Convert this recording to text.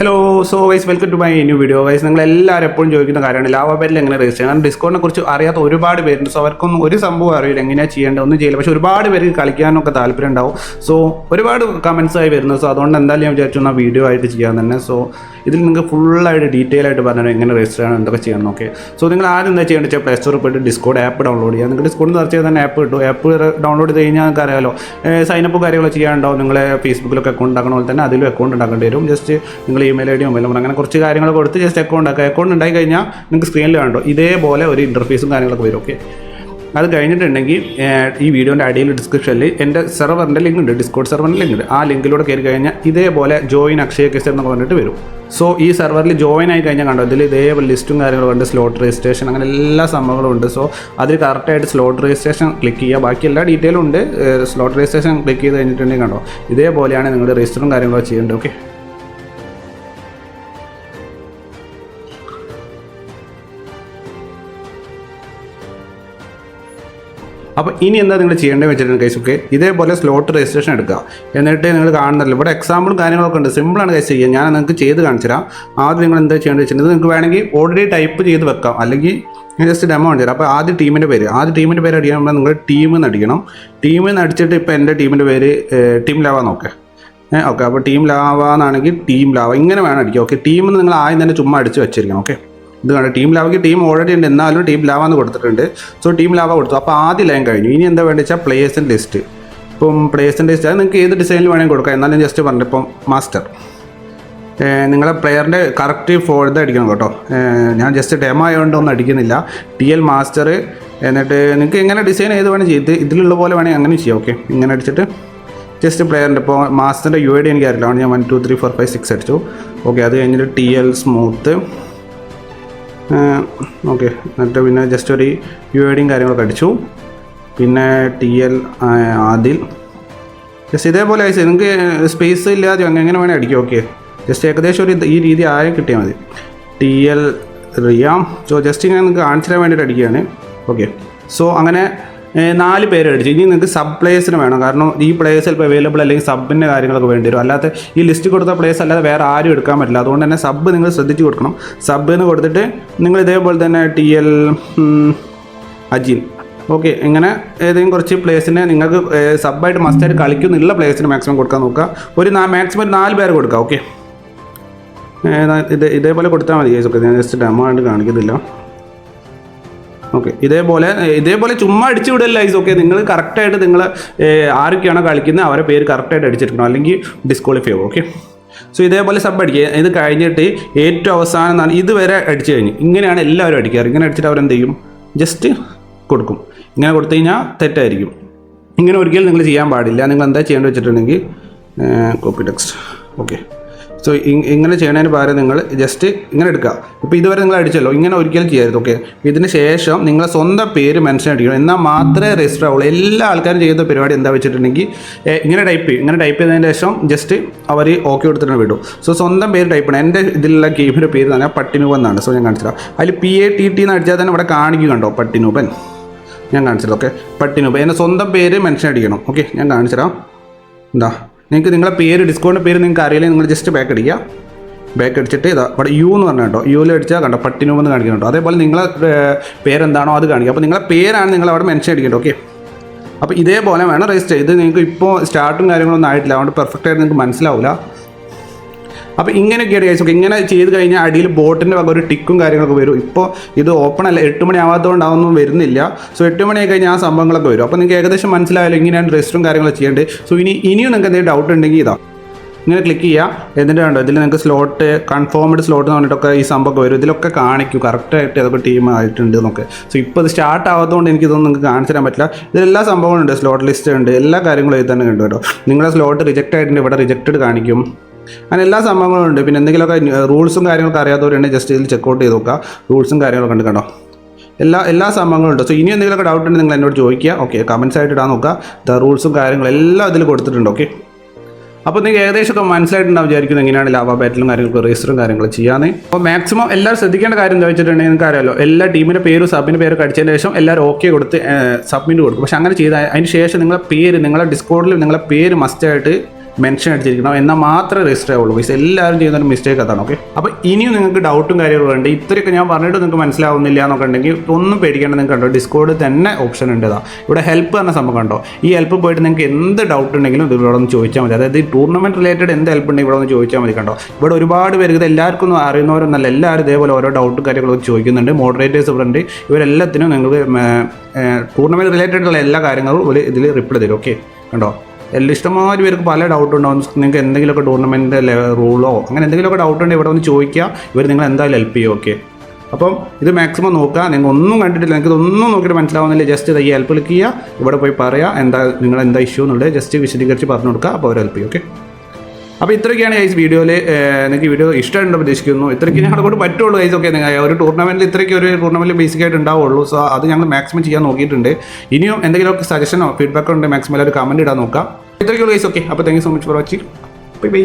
Hello so guys welcome to my new video guys നിങ്ങൾ എല്ലാവരും എപ്പോഴും ചോദിക്കുന്ന കാര്യമാണ് ലാവ പേരിൽ എങ്ങനെ രജിസ്റ്റർ ചെയ്യാം? കാരണം ഡിസ്കൗണ്ടിനെ കുറിച്ച് അറിയാത്ത ഒരുപാട് പേരുണ്ട്. സോ അവർക്കൊന്നും ഒരു സംഭവം അറിയില്ല എങ്ങനെയാണ് ചെയ്യേണ്ടത് ഒന്നും ചെയ്യില്ല. പക്ഷേ ഒരുപാട് പേർക്ക് കളിക്കാനൊക്കെ താല്പര്യം ഉണ്ടാവും. സോ ഒരുപാട് കമൻസ് ആയി വരുന്നു സോ അതുകൊണ്ട് എന്തായാലും ഞാൻ വിചാരിച്ചു എന്നാൽ വീഡിയോ ആയിട്ട് ചെയ്യാൻ തന്നെ. സോ ഇതിൽ നിങ്ങൾക്ക് ഫുള്ളായിട്ട് ഡീറ്റെയിൽ ആയിട്ട് പറഞ്ഞു എങ്ങനെ രജിസ്റ്റർ ചെയ്യണം എന്തൊക്കെ ചെയ്യണം ഓക്കെ സോ നിങ്ങൾ ആദ്യം എന്താ ചെയ്യേണ്ടത് വെച്ചാൽ പ്ലേ സ്റ്റോറിൽ പോയിട്ട് ഡിസ്കോഡ് ആപ്പ് ഡൗൺലോഡ് ചെയ്യുക. നിങ്ങൾക്ക് ഡിസ്കോഡ് സെർച്ച് ചെയ്താൽ തന്നെ ആപ്പ് കിട്ടും. ആപ്പ് ഡൗൺലോഡ് ചെയ്ത് കഴിഞ്ഞാൽ നിങ്ങൾക്ക് അറിയാലോ സൈനപ്പ് കാര്യങ്ങളോ ചെയ്യാനുണ്ടാവും. നിങ്ങളെ ഫേസ്ബുക്കിലൊക്കെ അക്കൗണ്ട് ഉണ്ടാക്കണ പോലെ തന്നെ അതിലും അക്കൗണ്ട് ഉണ്ടാക്കേണ്ടി വരും. ജസ്റ്റ് നിങ്ങൾ ഇമെയിൽ ഐ ഡിയോ മൊബൈൽ നമ്പർ അങ്ങനെ കുറച്ച് കാര്യങ്ങൾ കൊടുത്ത് ജസ്റ്റ് അക്കൗണ്ട് ആക്കുക അക്കൗണ്ട് ഉണ്ടായി കഴിഞ്ഞാൽ നിങ്ങൾക്ക് സ്ക്രീനിൽ കണ്ടോ? ഇതേപോലെ ഒരു ഇന്റർഫേസും കാര്യങ്ങളൊക്കെ വരും ഓക്കെ അത് കഴിഞ്ഞിട്ടുണ്ടെങ്കിൽ ഈ വീഡിയോന്റെ അടിയിൽ ഡിസ്ക്രിപ്ഷനിൽ എന്റെ സെർവറിന്റെ ലിങ്ക് ഉണ്ട് ഡിസ്കോഡ് സെർവറിന്റെ ലിങ്ക് ഉണ്ട്. ആ ലിങ്കിലൂടെ കയറി കഴിഞ്ഞാൽ ഇതേപോലെ ജോയിൻ അക്ഷയ കേസ് എന്നൊക്കെ പറഞ്ഞിട്ട് വരും. സോ ഈ സെർവറിൽ ജോയിൻ ആയി കഴിഞ്ഞാൽ കണ്ടോ ഇതിൽ ഇതേപോലെ ലിസ്റ്റും കാര്യങ്ങളും ഉണ്ട് സ്ലോട്ട് രജിസ്ട്രേഷൻ അങ്ങനെ എല്ലാ സംഭവങ്ങളും ഉണ്ട്. സോ അതിൽ കറക്റ്റായിട്ട് സ്ലോട്ട് രജിസ്ട്രേഷൻ ക്ലിക്ക് ചെയ്യുക. ബാക്കി എല്ലാ ഡീറ്റെയിലും ഉണ്ട്. സ്ലോട്ട് രജിസ്ട്രേഷൻ ക്ലിക്ക് ചെയ്ത് കഴിഞ്ഞിട്ടുണ്ടെങ്കിൽ കണ്ടോ ഇതേപോലെയാണ് നിങ്ങളുടെ രജിസ്റ്ററും കാര്യങ്ങളൊക്കെ ചെയ്യേണ്ടത് ഓക്കെ അപ്പോൾ ഇനി എന്താ നിങ്ങൾ ചെയ്യേണ്ടത് വെച്ചിട്ടുണ്ട് കൈസ് ഓക്കെ ഇതേപോലെ സ്ലോട്ട് രജിസ്ട്രേഷൻ എടുക്കുക. എന്നിട്ട് നിങ്ങൾ കാണുന്നില്ല ഇവിടെ എക്സാമ്പിളും കാര്യങ്ങളൊക്കെ ഉണ്ട്. സിമ്പിളാണ് കൈസ് ചെയ്യുക ഞാൻ നിങ്ങൾക്ക് ചെയ്ത് കാണിച്ചു തരാം ആദ്യം നിങ്ങൾ എന്താ ചെയ്യേണ്ടത് വെച്ചിട്ടുണ്ടെങ്കിൽ നിങ്ങൾക്ക് വേണമെങ്കിൽ ഓൾറെഡി ടൈപ്പ് ചെയ്ത് വെക്കാം. അല്ലെങ്കിൽ ജസ്റ്റ് ഡെമോ കാണിച്ചു തരാം അപ്പോൾ ആദ്യം ടീമിന്റെ പേര്. ആദ്യം ടീമിന്റെ പേര് അടിക്കുമ്പോൾ നിങ്ങൾ ടീമിൽ നിന്ന് അടിക്കണം. ടീമിൽ നിന്ന് അടിച്ചിട്ട് ഇപ്പോൾ എന്റെ ടീമിന്റെ പേര് ടീം ലാവ നോക്കേ. ഓക്കെ അപ്പോൾ ടീം ലാവ എന്നാണെങ്കിൽ ടീം ലാവ ഇങ്ങനെ വേണം അടിക്കുക ഓക്കെ ടീമിൽ നിന്ന് നിങ്ങൾ ആദ്യം തന്നെ ചുമ്മാ അടിച്ച് വെച്ചിരിക്കണം. ഓക്കെ ഇത് കണ്ടോ? ടീം ലാവയ്ക്ക് ടീം ഓൾറെഡി ഉണ്ട്. എന്നാലും ടീം ലാവ എന്ന് കൊടുത്തിട്ടുണ്ട്. സോ ടീം ലാവ കൊടുത്തു. അപ്പോൾ ആദ്യ ലൈൻ കഴിഞ്ഞു. ഇനി എന്താ വേണ്ടത് വെച്ചാൽ പ്ലേയേഴ്സിന്റെ ലിസ്റ്റ് ഇപ്പം പ്ലേയേഴ്സിന്റെ ലിസ്റ്റ് അത് നിങ്ങൾക്ക് ഏത് ഡിസൈനിൽ വേണമെങ്കിൽ കൊടുക്കാം. എന്നാലും ജസ്റ്റ് പറഞ്ഞു ഇപ്പം മാസ്റ്റർ നിങ്ങളെ പ്ലെയറിന്റെ കറക്റ്റ് ഫോൾഡ് അടിക്കണം കേട്ടോ. ഞാൻ ജസ്റ്റ് ഡെമോ ആയതുകൊണ്ട് ഒന്നും അടിക്കുന്നില്ല. ടി എൽ മാസ്റ്റർ എന്നിട്ട് നിങ്ങൾക്ക് എങ്ങനെ ഡിസൈൻ ചെയ്ത് വേണം ചെയ്ത് ഇതിലുള്ള പോലെ വേണമെങ്കിൽ അങ്ങനെ ചെയ്യാം. ഓക്കെ ഇങ്ങനെ അടിച്ചിട്ട് ജസ്റ്റ് പ്ലെയറിന്റെ ഇപ്പോൾ മാസ്റ്ററിന്റെ യു ഐ ഡി എനിക്ക് അറിയില്ല. ഞാൻ one two three four five six അടിച്ചു. ഓക്കെ അത് കഴിഞ്ഞിട്ട് ടി എൽ സ്മൂത്ത് ഓക്കെ. എന്നിട്ട് പിന്നെ ജസ്റ്റ് ഒരു യു ഐ ഡിയും കാര്യങ്ങളൊക്കെ അടിച്ചു. പിന്നെ ടി എൽ ആദിൽ. ജസ്റ്റ് ഇതേപോലെ അയച്ചു നിങ്ങൾക്ക് സ്പേസ് ഇല്ലാതെ അങ്ങനെ എങ്ങനെ വേണേൽ അടിക്കും. ഓക്കെ. ജസ്റ്റ് ഏകദേശം ഒരു ഈ രീതി ആരും കിട്ടിയാൽ മതി. ടി എൽ റിയാം. സോ ജസ്റ്റ് ഇങ്ങനെ നിങ്ങൾക്ക് കാണിച്ചു വേണ്ടിയിട്ട് അടിക്കുകയാണ്. ഓക്കെ. സോ അങ്ങനെ നാല് പേര് അടിച്ചു. ഇനി നിങ്ങൾക്ക് സബ് പ്ലേയേഴ്സിന് വേണം. കാരണം ഈ പ്ലേയേഴ്സ് ചിലപ്പോൾ അവൈലബിൾ അല്ലെങ്കിൽ സബിന്റെ കാര്യങ്ങളൊക്കെ വേണ്ടി വരും. അല്ലാതെ ഈ ലിസ്റ്റ് കൊടുത്ത പ്ലേയേഴ്സ് അല്ലാതെ വേറെ ആരും എടുക്കാൻ പറ്റില്ല. അതുകൊണ്ട് തന്നെ സബ് നിങ്ങൾ ശ്രദ്ധിച്ച് കൊടുക്കണം. സബ് എന്ന് കൊടുത്തിട്ട് നിങ്ങൾ ഇതേപോലെ തന്നെ ടി എൽ അജിൻ ഓക്കെ ഇങ്ങനെ ഏതെങ്കിലും കുറച്ച് പ്ലേസിനെ നിങ്ങൾക്ക് സബായിട്ട് മസ്റ്റായിട്ട് കളിക്കുന്നില്ല പ്ലേസിന് മാക്സിമം കൊടുക്കാൻ നോക്കുക. ഒരു മാക്സിമം നാല് പേര് കൊടുക്കുക. ഓക്കെ ഇത് ഇതേപോലെ കൊടുത്താൽ മതി കേസ് ഓക്കെ ഞാൻ ജസ്റ്റ് ഡെമോ ആയിട്ട് കാണിക്കുന്നില്ല. ഓക്കെ ഇതേപോലെ ഇതേപോലെ ചുമ്മാ അടിച്ചു വിടല്ല ഐസ് ഓക്കെ നിങ്ങൾ കറക്റ്റായിട്ട് നിങ്ങൾ ആരൊക്കെയാണോ കളിക്കുന്നത് അവരെ പേര് കറക്റ്റായിട്ട് അടിച്ചെടുക്കണം. അല്ലെങ്കിൽ ഡിസ്ക്വാളിഫൈ ആവും. ഓക്കെ സോ ഇതേപോലെ സബ് അടിക്കുക. ഇത് കഴിഞ്ഞിട്ട് ഏറ്റവും അവസാനം ഇതുവരെ അടിച്ചു കഴിഞ്ഞു. ഇങ്ങനെയാണ് എല്ലാവരും അടിക്കാറ്. ഇങ്ങനെ അടിച്ചിട്ട് അവരെന്ത് ചെയ്യും? ജസ്റ്റ് കൊടുക്കും. ഇങ്ങനെ കൊടുത്തു കഴിഞ്ഞാൽ തെറ്റായിരിക്കും. ഇങ്ങനെ ഒരിക്കലും നിങ്ങൾ ചെയ്യാൻ പാടില്ല. നിങ്ങൾ എന്താ ചെയ്യേണ്ടത് വെച്ചിട്ടുണ്ടെങ്കിൽ കോപ്പി ടെക്സ്റ്റ് ഓക്കെ സോ ഇങ്ങനെ ചെയ്യണതിന് പകരം നിങ്ങൾ ജസ്റ്റ് ഇങ്ങനെ എടുക്കുക ഇപ്പോൾ ഇതുവരെ നിങ്ങൾ അടിച്ചല്ലോ. ഇങ്ങനെ ഒരിക്കലും ചെയ്യരുത് ഓക്കെ ഇതിന് ശേഷം നിങ്ങളെ സ്വന്തം പേര് മെൻഷൻ അടിക്കണം. എന്നാൽ മാത്രമേ രജിസ്റ്റർ ആവുള്ളൂ. എല്ലാ ആൾക്കാരും ചെയ്യുന്ന പരിപാടി എന്താ വെച്ചിട്ടുണ്ടെങ്കിൽ ഇങ്ങനെ ടൈപ്പ് ചെയ്യും. ഇങ്ങനെ ടൈപ്പ് ചെയ്തതിന് ശേഷം ജസ്റ്റ് അവർ ഓക്കെ കൊടുത്തിട്ട് വിടും. സോ സ്വന്തം പേര് ടൈപ്പ് ചെയ്യണം. എന്റെ ഇതിലുള്ള ഗെയിമിന്റെ പേര് തന്നെ പട്ടിനൂപ് എന്നാണ്. സോ ഞാൻ കാണിച്ചില്ല അതിൽ പി എ ടി ടി എന്ന് അടിച്ചാൽ തന്നെ ഇവിടെ കാണിക്കും കണ്ടോ? പട്ടിനൂപൻ. ഞാൻ കാണിച്ചത് ഓക്കെ പട്ടിനൂപ് എന്റെ സ്വന്തം പേര് മെൻഷൻ അടിക്കണം ഓക്കെ ഞാൻ കാണിച്ചുതരാം എന്താ നിങ്ങൾക്ക് നിങ്ങളുടെ പേര് ഡിസ്കൗണ്ട് പേര് നിങ്ങൾക്ക് അറിയില്ലെങ്കിൽ നിങ്ങൾ ജസ്റ്റ് ബാക്ക് അടിക്കുക. ബാക്ക് അടിച്ചിട്ട് ഇതാ ഇവിടെ യു എന്ന് പറഞ്ഞ കേട്ടോ. യുവിൽ അടിച്ചാൽ കണ്ടോ പട്ടിനു എന്ന് കാണിക്കണം കേട്ടോ. അതേപോലെ നിങ്ങളുടെ പേരെന്താണോ അത് കാണിക്കുക. അപ്പോൾ നിങ്ങളുടെ പേരാണ് നിങ്ങൾ അവിടെ മെൻഷൻ അടിക്കേണ്ടത് ഓക്കെ അപ്പോൾ ഇതേപോലെ വേണം രജിസ്റ്റർ ചെയ്ത്. നിങ്ങൾക്ക് ഇപ്പോൾ സ്റ്റാർട്ടും കാര്യങ്ങളൊന്നും ആയിട്ടില്ല. അതുകൊണ്ട് പെർഫെക്റ്റ് ആയിട്ട് നിങ്ങൾക്ക് മനസ്സിലാവില്ല അപ്പോൾ ഇങ്ങനെയൊക്കെയാണ് കേസ് ഓക്കെ ഇങ്ങനെ ചെയ്ത് കഴിഞ്ഞാൽ അടിയിൽ ബോട്ടിന്റെ വക ഒരു ടിക്കും കാര്യങ്ങളൊക്കെ വരും. ഇപ്പോൾ ഇത് ഓപ്പൺ അല്ല എട്ട് മണി ആവാത്തതുകൊണ്ട് അതൊന്നും വരുന്നില്ല. സോ എട്ട് മണിയായി കഴിഞ്ഞാൽ ആ സംഭവങ്ങളൊക്കെ വരും. അപ്പോൾ നിങ്ങൾക്ക് ഏകദേശം മനസ്സിലായാലും ഇങ്ങനെയാണ് രജിസ്റ്ററും കാര്യങ്ങളൊക്കെ ചെയ്യേണ്ടത്. സോ ഇനി ഇനിയും നിങ്ങൾക്ക് എന്തെങ്കിലും ഡൗട്ട് ഉണ്ടെങ്കിൽ ഇതാ. ഇങ്ങനെ ക്ലിക്ക് ചെയ്യുക എന്നിട്ട് കണ്ടോ ഇതിൽ നിങ്ങൾക്ക് സ്ലോട്ട് കൺഫേംഡ് സ്ലോട്ട് എന്ന് പറഞ്ഞിട്ടൊക്കെ ഈ സംഭവം വരും. ഇതിലൊക്കെ കാണിക്കും. കറക്റ്റായിട്ട് ഏതൊക്കെ ടീം ആയിട്ടുണ്ട് എന്നൊക്കെ. സോ ഇപ്പോൾ ഇത് സ്റ്റാർട്ട് ആവാത്തതുകൊണ്ട് എനിക്കിതൊന്നും നിങ്ങൾക്ക് കാണിച്ചു തരാൻ പറ്റില്ല. ഇതിലെല്ലാ സംഭവങ്ങളുണ്ട്. സ്ലോട്ട് ലിസ്റ്റ് ഉണ്ട്. എല്ലാ കാര്യങ്ങളും ഇതിൽ തന്നെ കണ്ടു കേട്ടോ. നിങ്ങളുടെ സ്ലോട്ട് റിജക്റ്റ് ആയിട്ടുണ്ട്. ഇവിടെ റിജക്റ്റഡ് കാണിക്കും. അങ്ങനെ എല്ലാ സംഭവങ്ങളും ഉണ്ട്. പിന്നെ എന്തെങ്കിലുമൊക്കെ റൂൾസും കാര്യങ്ങളൊക്കെ അറിയാത്തവരുണ്ടെങ്കിൽ ജസ്റ്റ് ഇതിൽ ചെക്കൗട്ട് ചെയ്ത് നോക്കുക. റൂൾസും കാര്യങ്ങളും ഉണ്ട് കേട്ടോ എല്ലാ എല്ലാ സംഭവങ്ങളും ഉണ്ട്. സോ ഇനി എന്തെങ്കിലുമൊക്കെ ഡൗട്ട് ഉണ്ടെങ്കിൽ നിങ്ങൾ എന്നോട് ചോദിക്കുക. ഓക്കെ കമൻസ് ആയിട്ട് ഇടാൻ നോക്കുക. ദ റൂൾസും കാര്യങ്ങളും എല്ലാം ഇതിൽ കൊടുത്തിട്ടുണ്ട്. ഓക്കെ അപ്പോൾ നിങ്ങൾക്ക് ഏകദേശമൊക്കെ മനസ്സിലായിട്ടുണ്ടാവും വിചാരിക്കുന്നത് എങ്ങനെയാണ് ലാവ ബാറ്റിലും കാര്യങ്ങളൊക്കെ രജിസ്റ്ററും കാര്യങ്ങളും ചെയ്യാന്ന്. അപ്പോൾ മാക്സിമം എല്ലാവരും ശ്രദ്ധിക്കേണ്ട കാര്യം എന്താ വെച്ചിട്ടുണ്ടെങ്കിൽ നിങ്ങൾക്ക് അറിയാലോ. എല്ലാ ടീമിന്റെ പേരും സബിന്റെ പേരൊക്കെ അടിച്ചതിന് ശേഷം എല്ലാവരും ഓക്കെ കൊടുത്ത് സബ്മിറ്റ് കൊടുക്കും. പക്ഷെ അങ്ങനെ ചെയ്താൽ അതിന് ശേഷം നിങ്ങളുടെ പേര് നിങ്ങളുടെ ഡിസ്കോഡിൽ നിങ്ങളുടെ പേര് മസ്റ്റായിട്ട് മെൻഷൻ അടിച്ചിരിക്കണം എന്നാൽ മാത്രമേ രജിസ്റ്റർ ആവുള്ളൂ. ഗൈസ് എല്ലാവരും ചെയ്യുന്ന ഒരു മിസ്റ്റേക്ക് അതാണ് ഓക്കെ അപ്പോൾ ഇനിയും നിങ്ങൾക്ക് ഡൗട്ടും കാര്യങ്ങളും ഉണ്ട്. ഇത്രയൊക്കെ ഞാൻ പറഞ്ഞിട്ട് നിങ്ങൾക്ക് മനസ്സിലാവുന്നില്ല എന്നൊക്കെ ഉണ്ടെങ്കിൽ ഒന്നും പേടിക്കേണ്ട നിങ്ങൾക്ക് കണ്ടോ? ഡിസ്കോഡ് തന്നെ ഓപ്ഷൻ ഉണ്ട് ഇവിടെ ഹെൽപ്പ് തന്നെ സംഭവം കണ്ടോ? ഈ ഹെൽപ്പ് പോയിട്ട് നിങ്ങൾക്ക് എന്ത് ഡൗട്ട് ഉണ്ടെങ്കിലും ഇത് ഇവിടെ ഒന്ന് ചോദിച്ചാൽ മതി. അതായത് ഈ ടൂർണമെന്റ് റിലേറ്റഡ് എന്ത് ഹെൽപ്പ് ഉണ്ടെങ്കിൽ ഇവിടെ ഒന്ന് ചോദിച്ചാൽ മതി കണ്ടോ? ഇവിടെ ഒരുപാട് പേര് ഇത് എല്ലാവർക്കും ഒന്നും അറിയുന്നവരൊന്നല്ല. എല്ലാവരും ഇതേപോലെ ഓരോ ഡൗട്ടും കാര്യങ്ങളൊക്കെ ചോദിക്കുന്നുണ്ട്. മോഡറേറ്റേഴ്സ് ഇവിടെ ഉണ്ട്. ഇവരെല്ലാത്തിനും നിങ്ങൾക്ക് ടൂർണമെന്റ് റിലേറ്റഡ് ഉള്ള എല്ലാ കാര്യങ്ങളും ഇതിൽ റിപ്ലൈ തരും ഓക്കെ കണ്ടോ? എല്ലാം ഇഷ്ടംമാതിരി പേർക്ക് പല ഡൗട്ട് ഉണ്ടാവും. നിങ്ങൾക്ക് എന്തെങ്കിലുമൊക്കെ ടൂർണമെന്റ് റൂളോ അങ്ങനെ എന്തെങ്കിലുമൊക്കെ ഡൗട്ട് ഉണ്ടെങ്കിൽ ഇവിടെ വന്ന് ചോദിക്കുക. ഇവർ നിങ്ങൾ എന്തായാലും ഹെൽപ്പ് ചെയ്യും ഓക്കെ അപ്പം ഇത് മാക്സിമം നോക്കുക. നിങ്ങൾ ഒന്നും കണ്ടിട്ടില്ല. നിങ്ങൾക്ക് ഇതൊന്നും നോക്കിയിട്ട് മനസ്സിലാവുന്നില്ല. ജസ്റ്റ് ഈ ഹെൽപ്പ് ക്ലിക്ക് ചെയ്യുക. ഇവിടെ പോയി പറയുക. എന്താ നിങ്ങൾ എന്താ ഇഷ്യൂ എന്നുള്ളത് ജസ്റ്റ് വിശദീകരിച്ച് പറഞ്ഞു കൊടുക്കുക. അപ്പോൾ അവർ ഹെൽപ്പ് ചെയ്യും ഓക്കെ അപ്പോൾ ഇത്രയൊക്കെയാണ് ഗൈസ് വീഡിയോയിൽ നിങ്ങൾക്ക് വീഡിയോ ഇഷ്ടമുണ്ടെന്ന് പ്രതീക്ഷിക്കുന്നു. ഇത്രയ്ക്ക് ഞങ്ങളെ കൊണ്ട് പറ്റുള്ളൂ ഗൈസ് ഒക്കെ നിങ്ങൾ ഒരു ടൂർണമെന്റിൽ ഇത്രയ്ക്ക് ഒരു ടൂർണമെന്റ് ബേസിക് ആയിട്ട് ഉണ്ടാവുള്ളൂ. സോ അത് ഞങ്ങൾ മാക്സിമം ചെയ്യാൻ നോക്കിയിട്ടുണ്ട്. ഇനിയും എന്തെങ്കിലുമൊക്കെ സജഷനോ ഫീഡ്ബാക്കോ ഉണ്ടെങ്കിൽ മാക്സിമം എല്ലാവരും കമന്റ് ഇടാൻ നോക്കാം. ഇത്രയ്ക്കുള്ളൂ ഗൈസ് ഓക്കെ അപ്പോൾ thank you so much for watching bye bye